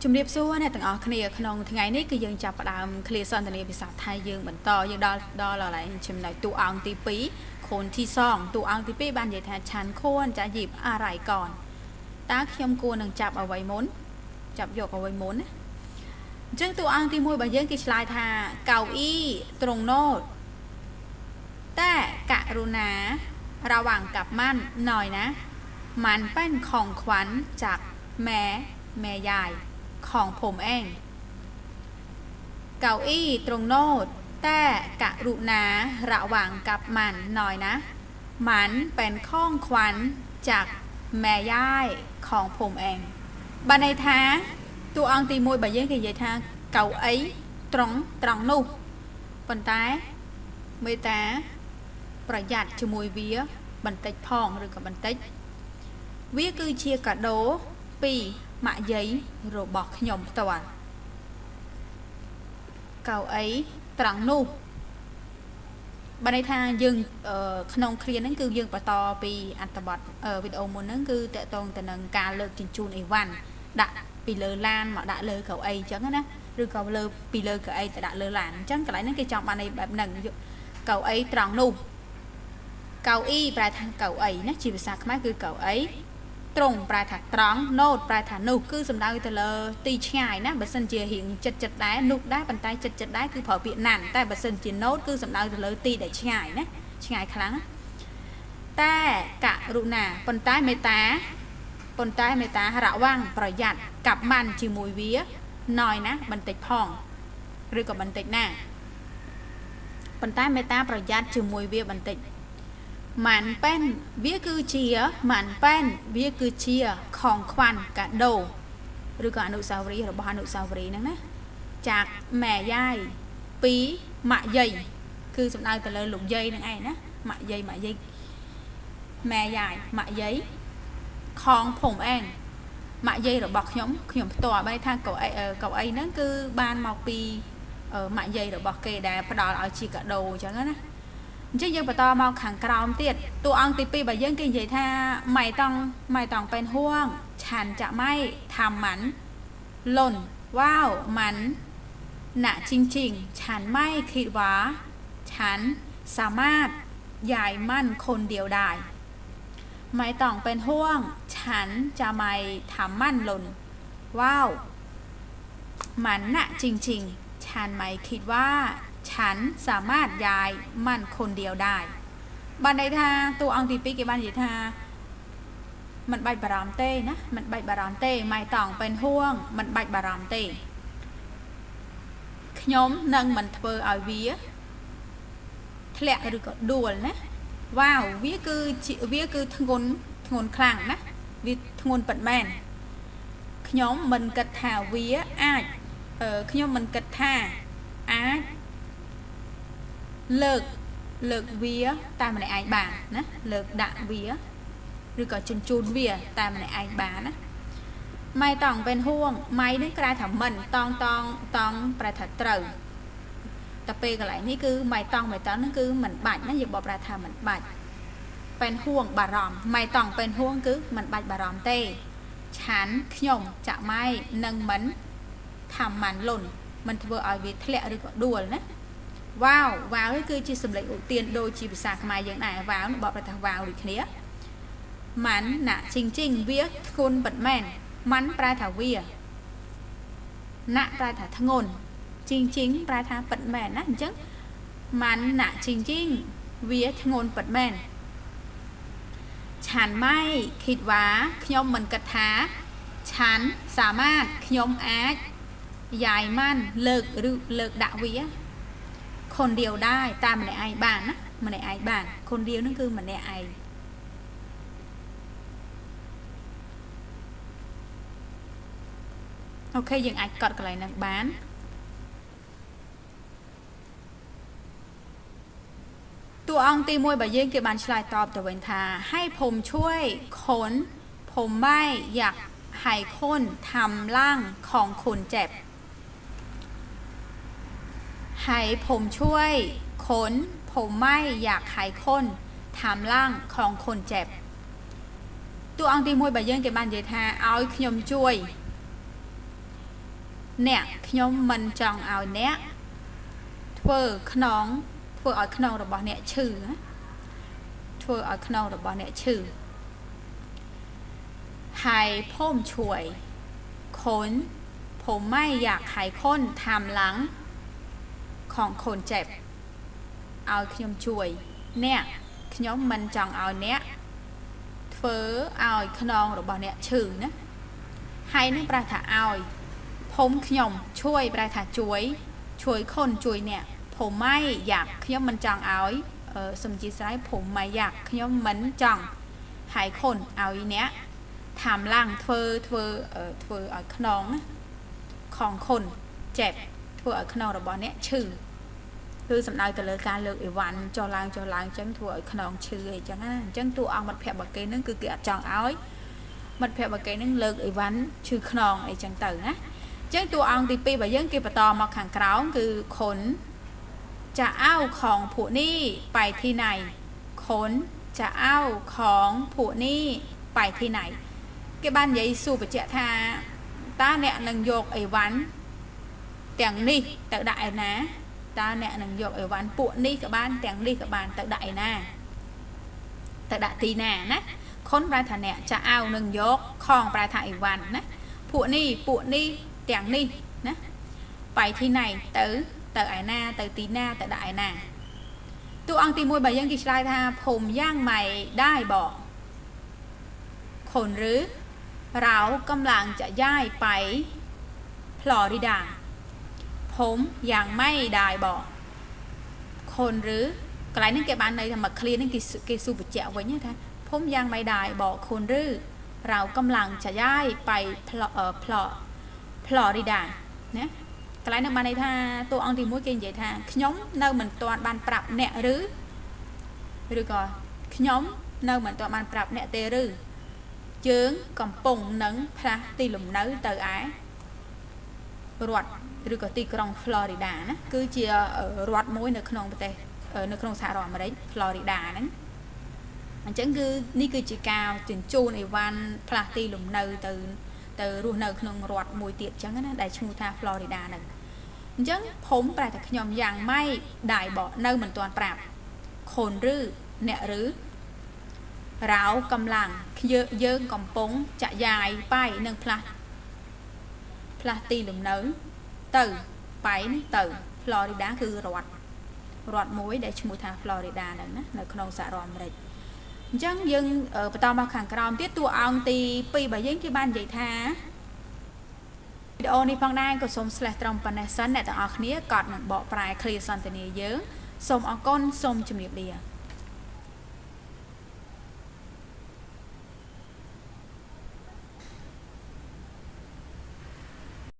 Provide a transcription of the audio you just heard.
ជំរាបសួរអ្នកទាំងអស់គ្នាក្នុងថ្ងៃនេះគឺយើងចាប់ផ្ដើមឃ្លាសន្ទនាភាសាថៃយើងបន្តយើងដល់ដល់កន្លែងចំណុចតួអង្គទី2ខូនទី2តួអង្គទី2បាននិយាយថាឆាន់ខួនចាយីបអារ៉ៃកនតើខ្ញុំគួរនឹងចាប់អ្វីមុនចាប់យកអ្វីមុនណាអញ្ចឹងតួអង្គទី1របស់យើងគេឆ្លើយថាកៅអ៊ីត្រង់ណូតតែករុណាระหว่างกับมันหน่อยนะ มันเป็นของขวัญจากแม่แม่ยาย ของผมเอง เก้าอี้ตรงโนดแต่กะรุณาระหว่างกับมันหน่อยนะ มันเป็นข้องควันจากแม่ย่ายของผมเองบันในท้าตัวอังตีมวยบายเย่กี่ยาท่าเก้าอี้ตรงตรงนู่ปันท้ายเมตตาประหยัดชมวยเวียบันเต็พองหรือกับบันเต็เวียคือเชียกระโดปี ម៉ាក់យាយរបស់ខ្ញុំផ្ទាល់កៅអីត្រង់នោះបានន័យថាយើងអឺក្នុងគ្រាហ្នឹងគឺយើងបន្តពីអត្ថបទអឺវីដេអូមុនហ្នឹងគឺតកតងទៅនឹងការលើកជញ្ជូនអីវ៉ាន់ដាក់ពីលើឡានមកដាក់លើកៅអីអញ្ចឹងណាឬក៏លើពីលើកៅអីទៅដាក់លើឡានអញ្ចឹងកន្លែងហ្នឹងគេចង់បានន័យបែបហ្នឹងយកកៅអីត្រង់នោះកៅអីប្រែថាកៅអីណាជាភាសាខ្មែរគឺកៅអី ត្រង់ប្រែថាត្រង់ note ប្រែថានោះគឺសំដៅទៅលើទីឆ្ងាយណាបើសិនជារៀងចិត្តចិត្តដែរនោះដែរប៉ុន្តែចិត្តចិត្តដែរគឺប្រើពាក្យណាន់តែបើសិនជា note គឺសំដៅទៅលើទីដែលឆ្ងាយណាឆ្ងាយខ្លាំងណាតែករុណាប៉ុន្តែមេត្តាប៉ុន្តែមេត្តារវាងប្រយ័ត្នកាប់ម៉ាន់ជាមួយវាណយណាបន្តិចផងឬក៏បន្តិចណាប៉ុន្តែមេត្តាប្រយ័ត្នជាមួយវាបន្តិច ម៉ានប៉ែនវាគឺជាម៉ានប៉ែនវាគឺជាខងខ្វាន់កាដូឬក៏អនុស្សាវរីយ៍របស់អនុស្សាវរីយ៍ហ្នឹងណាចាក់ម៉ែយាយពីម៉ាក់យាយគឺសំដៅទៅលើលោកយាយហ្នឹងឯងណាម៉ាក់យាយម៉ាក់យាយម៉ែយាយម៉ាក់យាយខងភូមិអែងម៉ាក់យាយរបស់ខ្ញុំខ្ញុំផ្ទាល់បែរថាកៅអីកៅអីហ្នឹងគឺបានមកពីម៉ាក់យាយរបស់គេដែលផ្ដល់ឲ្យជាកាដូអញ្ចឹងណា chứ giờ bà to mau khẳng cầu ông tiệt tụ ông tì pi bà dân kinh gì tha mày tông mày tông bên huông chàn chả may thầm mắn lồn wow mắn nạ chinh chỉnh chàn may khịt vá chàn sà mát dài măn khôn điều đài mày tông bên huông chàn chả mày thầm măn lồn wow มันนะจริงๆ ฉันไม่คิดว่า ฉันสามารถย้ายมั่นคนเดียวได้ไม่ต้องเป็นห่วง ฉันจะไม่ทำมั่นหล่นว้าว มันน่ะจริงๆ ฉันไม่คิดว่า ฉันสามารถย้ายมันคนเดียวได้បានន័យថាតួអង្គទី2គេបាននិយាយថាมันបាច់បារម្ភទេណាมันបាច់បារម្ភទេម៉ៃតង់เป็นห่วងมันបាច់បារម្ភទេខ្ញុំនឹងមិនធ្វើឲ្យវាធ្លាក់ឬក៏ដួលណាវ៉ាវវាគឺជាវាគឺធ្ងន់ធ្ងន់ខ្លាំងណាវាធ្ងន់ពិតមែនខ្ញុំមិនគិតថាវាអាចអឺខ្ញុំមិនគិតថាអាច លើកលើកវាតាមម្នាក់ឯងបានណាលើកដាក់វាឬក៏ជញ្ជូនវាតាមម្នាក់ឯងបានណាម៉ៃតង់ពេលហួងម៉ៃនឹងក្រៅថាមិនតង់តង់តង់ប្រែថាត្រូវតែពេលកន្លែងនេះគឺម៉ៃតង់ម៉ៃតង់នឹងគឺមិនបាច់ណាយើងបកប្រែថាមិនបាច់ពេលហួងបារម្ភម៉ៃតង់ពេលហួងគឺមិនបាច់បារម្ភទេឆានខ្ញុំចាក់ម៉ៃនឹងមិនថាមិនលុនមិនធ្វើឲ្យវាធ្លាក់ឬក៏ដួលណា វ៉ាវវ៉ាវនេះគឺជាសម្លេងឧទានដូចជាភាសាខ្មែរយើងដែរវ៉ាវបកប្រែថាវ៉ាវដូចគ្នាម៉ាន់ណាក់ជីងជីងវាធ្ងន់ពិតមែនម៉ាន់ប្រែថាវាណាក់ប្រែថាធ្ងន់ជីងជីងប្រែថាពិតមែនណាអញ្ចឹងម៉ាន់ណាក់ជីងជីងវាធ្ងន់ពិតមែនឆានម៉ៃគិតว่าខ្ញុំមិនគិតថាឆាន សាមាតខ្ញុំអាចយាយម៉ាន់លើកឬលើកដាក់វា คนเดียวได้តាមម្នាក់ឯងបានណាម្នាក់ឯងបានคนเดียวហ្នឹងគឺម្នាក់ឯងអូខេយើងអាចកត់កន្លែងហ្នឹងបានតួអង្គទី1របស់យើងគេបានឆ្លើយតបទៅវិញថាให้ผมช่วยคนผมไม่อยากให้คนทำร่างของคุณเจ็บ หายผมช่วยขน ผมไม่อยากหายคนถามล่างของคนเจ็บตัวอังตีมวยใบเยื่อเก็บบันเยธาเอาขยมช่วยเนี่ยขยมมันจองเอาเนี้ยเพื่อขนองเพื่ออ่อยขนองระบอเนี่ยชื่อเพื่ออ่อยขนองระบอเนี่ยชื่อหายพ่มช่วยขน ผมไม่อยากหายค้นทำหลัง ของคนเจ็บឲ្យខ្ញុំជួយអ្នកខ្ញុំមិនចង់ឲ្យអ្នកធ្វើឲ្យខ្នងរបស់អ្នកឈឺណាហើយនឹងប្រែថាឲ្យ ผมខ្ញុំជួយប្រែថាជួយ ជួយคนជួយអ្នកผมไม่อยากខ្ញុំមិនចង់ឲ្យអឺសំជាស្រ័យผมไม่อยากខ្ញុំមិនចង់ហើយคนឲ្យអ្នកทำឡើងធ្វើធ្វើអឺធ្វើឲ្យខ្នងណាของคนเจ็บ ធ្វើឲ្យខ្នងរបស់អ្នកឈឺគឺសំដៅទៅលើការលើកអីវ៉ាន់ចុះឡើងចុះឡើងអញ្ចឹងធ្វើឲ្យខ្នងឈឺអីចឹងណាអញ្ចឹងតួអង្គមិត្តភក្តិរបស់គេហ្នឹងគឺគេអត់ចង់ឲ្យមិត្តភក្តិរបស់គេហ្នឹងលើកអីវ៉ាន់ឈឺខ្នងអីចឹងទៅណាអញ្ចឹងតួអង្គទី2របស់យើងគេបន្តមកខាងក្រោមគឺคนจะเอาของผู้นี้ไปที่ไหนคนจะเอาของผู้นี้ไปที่ไหน គេបាននិយាយសួរបញ្ជាក់ថាតើអ្នកនឹងយកអីវ៉ាន់ ទាំងនេះទៅដាក់ឯណាតើអ្នកនឹងយកអីវ៉ាន់ពួកនេះក៏បានទាំងនេះក៏បានទៅដាក់ឯណាទៅដាក់ទីណាណាខុនប្រែថាអ្នកចាអៅនឹងយកខងប្រែថាអីវ៉ាន់ណាពួកនេះពួកនេះទាំងនេះណាไปที่ไหนទៅទៅឯណាទៅទីណាទៅដាក់ឯណាតួអង្គទី1បើយើងគេឆ្លើយថាผมย่างไม่ได้บอกคนหรือ เรากำลังจะย้ายไปฟลอริดา ผมยังไม่ได้บอก คนหรือกន្លែងហ្នឹងគេបានន័យថាមក clear ហ្នឹងគេគេសួរបញ្ជាក់វិញថាผมยังไม่ได้บอกคนหรือ เรากำลังจะย้ายไปฟลอฟลอฟลอริดาណាកន្លែងហ្នឹងបានន័យថាតួអង្គទី1គេនិយាយថាខ្ញុំនៅមិនទាន់បានប្រាប់អ្នកឬឬក៏ខ្ញុំនៅមិនទាន់បានប្រាប់អ្នកទេឬ យើងកំពុងនឹងផ្លាស់ទីលំនៅទៅឯ រដ្ឋឬក៏ទីក្រុង Florida ណាគឺជារដ្ឋមួយនៅក្នុងប្រទេសនៅក្នុងសហរដ្ឋអាមេរិក Florida ហ្នឹងអញ្ចឹងគឺនេះគឺជាការជញ្ជូនអីវ៉ាន់ផ្លាស់ទីលំនៅទៅទៅរស់នៅក្នុងរដ្ឋមួយទៀតអញ្ចឹងណាដែលឈ្មោះថា Florida ហ្នឹងអញ្ចឹងខ្ញុំប្រែតែខ្ញុំយ៉ាងម៉េចដៃបោនៅមិនទាន់ប្រាប់ខូនឬអ្នកឬរាវកំឡាំងយើងកំពុងចាក់យាយបាយនិងផ្លាស់ ផ្លាស់ទីលំនៅទៅបាយនេះទៅ Florida គឺរដ្ឋរដ្ឋមួយដែលឈ្មោះថា Florida ហ្នឹងណានៅក្នុងសហរដ្ឋអាមេរិកអញ្ចឹងយើងបន្តមកខាងក្រោមទៀតតួអង្គទី2របស់យើងគេបាននិយាយថាវីដេអូនេះផងដែរក៏សូម slash ត្រឹមប៉ុណ្ណេះសិនអ្នកទាំងអស់គ្នាកត់នឹងបកប្រែ clear សន្ទនាយើងសូមអរគុណសូមជម្រាបលា